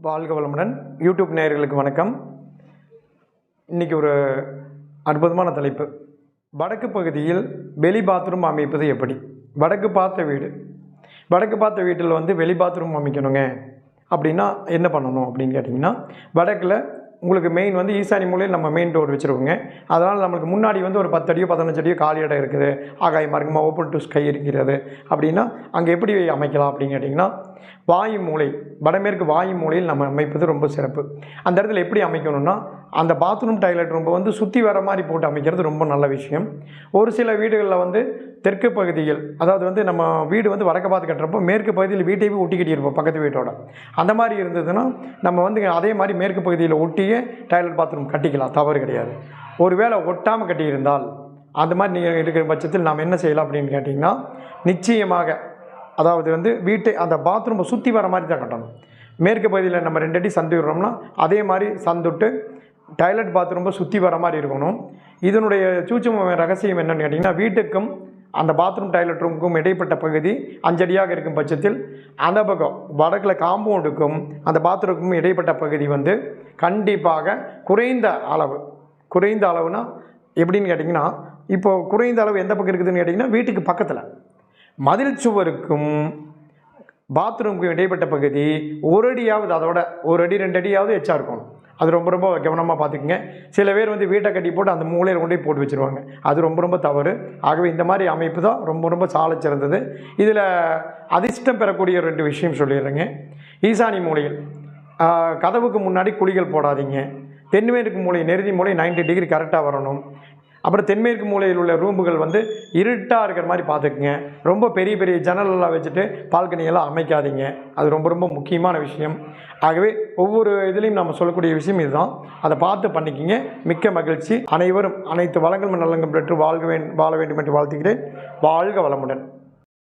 வாழ்க வளமுடன். யூடியூப் நேயர்களுக்கு வணக்கம். இன்றைக்கி ஒரு அற்புதமான தலைப்பு. வடக்கு பகுதியில் வெளி பாத்ரூம் அமைப்பது எப்படி? வடக்கு பார்த்த வீடு. வடக்கு பார்த்த வீட்டில் வந்து வெளி பாத்ரூம் அமைக்கணுங்க. அப்படின்னா என்ன பண்ணணும் அப்படின்னு கேட்டிங்கன்னா வடக்கில் உங்களுக்கு மெயின் வந்து ஈசானி மூலையில் நம்ம மெயின் டோர் வச்சுருக்கோங்க. அதனால் நம்மளுக்கு முன்னாடி வந்து ஒரு பத்து அடியோ பதினஞ்சு அடியோ காலி இடம் இருக்குது. ஆகாய மார்க்கமாக ஓப்பன் டு ஸ்கை இருக்கிறது. அப்படின்னா அங்கே எப்படி அமைக்கலாம் அப்படின்னு கேட்டிங்கன்னா வாயு மூலை வடமேற்கு வாயு மூலையில் நம்ம அமைப்பது ரொம்ப சிறப்பு. அந்த இடத்துல எப்படி அமைக்கணும்னா அந்த பாத்ரூம் டாய்லெட் ரொம்ப வந்து சுற்றி வர மாதிரி போட்டு அமைக்கிறது ரொம்ப நல்ல விஷயம். ஒரு சில வீடுகளில் வந்து தெற்கு பகுதியில் அதாவது வந்து நம்ம வீடு வந்து வடக்க பார்த்து கட்டுறப்போ மேற்கு பகுதியில் வீட்டையே ஒட்டி கட்டியிருப்போம் பக்கத்து வீட்டோட. அந்த மாதிரி இருந்ததுன்னா நம்ம வந்து அதே மாதிரி மேற்கு பகுதியில் ஒட்டியே டாய்லெட் பாத்ரூம் கட்டிக்கலாம் தவறு கிடையாது. ஒருவேளை ஒட்டாமல் கட்டியிருந்தால் அந்த மாதிரி நீங்கள் இருக்கிற பட்சத்தில் நாம் என்ன செய்யலாம் அப்படின்னு கேட்டிங்கன்னா நிச்சயமாக அதாவது வந்து வீட்டை அந்த பாத்ரூமை சுற்றி வர மாதிரி தான் கட்டணும். மேற்கு பகுதியில் நம்ம ரெண்டு அடி சந்து விடுறோம்னா அதே மாதிரி சந்துட்டு டாய்லெட் பாத்ரூமை சுற்றி வர மாதிரி இருக்கணும். இதனுடைய சூட்சும ரகசியம் என்னன்னு கேட்டிங்கன்னா வீட்டுக்கும் அந்த பாத்ரூம் டாய்லெட் ரூமுக்கும் இடைப்பட்ட பகுதி அஞ்சடியாக இருக்கும் பட்சத்தில் அந்த பக்கம் வடக்கில் காம்பவுண்டுக்கும் அந்த பாத்ரூமுக்கும் இடைப்பட்ட பகுதி வந்து கண்டிப்பாக குறைந்த அளவு குறைந்த அளவுனா எப்படின்னு கேட்டிங்கன்னா இப்போது குறைந்த அளவு எந்த பக்கம் இருக்குதுன்னு கேட்டிங்கன்னா வீட்டுக்கு பக்கத்தில். மதில் சுவருக்கும் பாத்ரூமுக்கும் இடைப்பட்ட பகுதி ஒரு அடியாவது அதோட ஒரு அடி ரெண்டு அடியாவது எச்சா இருக்கணும். அது ரொம்ப ரொம்ப கவனமாக பார்த்துக்குங்க. சில பேர் வந்து வீட்டை கட்டி போட்டு அந்த மூலையில் கொண்டு போட்டு வச்சுருவாங்க. அது ரொம்ப ரொம்ப தவறு. ஆகவே இந்த மாதிரி அமைப்பு தான் ரொம்ப ரொம்ப சாலை சிறந்தது. இதில் அதிர்ஷ்டம் பெறக்கூடிய ரெண்டு விஷயம் சொல்லிடுறேங்க. ஈசானி மூலையில் கதவுக்கு முன்னாடி குழிகள் போடாதீங்க. தென்மேற்கு மூலை நெருதி மூலை 90 டிகிரி கரெக்டாக வரணும். அப்புறம் தென்மேற்கு மூலையில் உள்ள ரூமுகள் வந்து இருட்டாக இருக்கிற மாதிரி பார்த்துக்குங்க. ரொம்ப பெரிய பெரிய ஜன்னலெல்லாம் வச்சுட்டு பால்கனியெல்லாம் அமைக்காதீங்க. அது ரொம்ப ரொம்ப முக்கியமான விஷயம். ஆகவே ஒவ்வொரு இதுலேயும் நம்ம சொல்லக்கூடிய விஷயம் இதுதான். அதை பார்த்து பண்ணிக்கிங்க. மிக்க மகிழ்ச்சி. அனைவரும் அனைத்து வளங்களும் நலங்களும் பெற்று வாழ்க வேண்டும் வாழ வேண்டும் என்று வாழ்த்துகிறேன். வாழ்க வளமுடன்.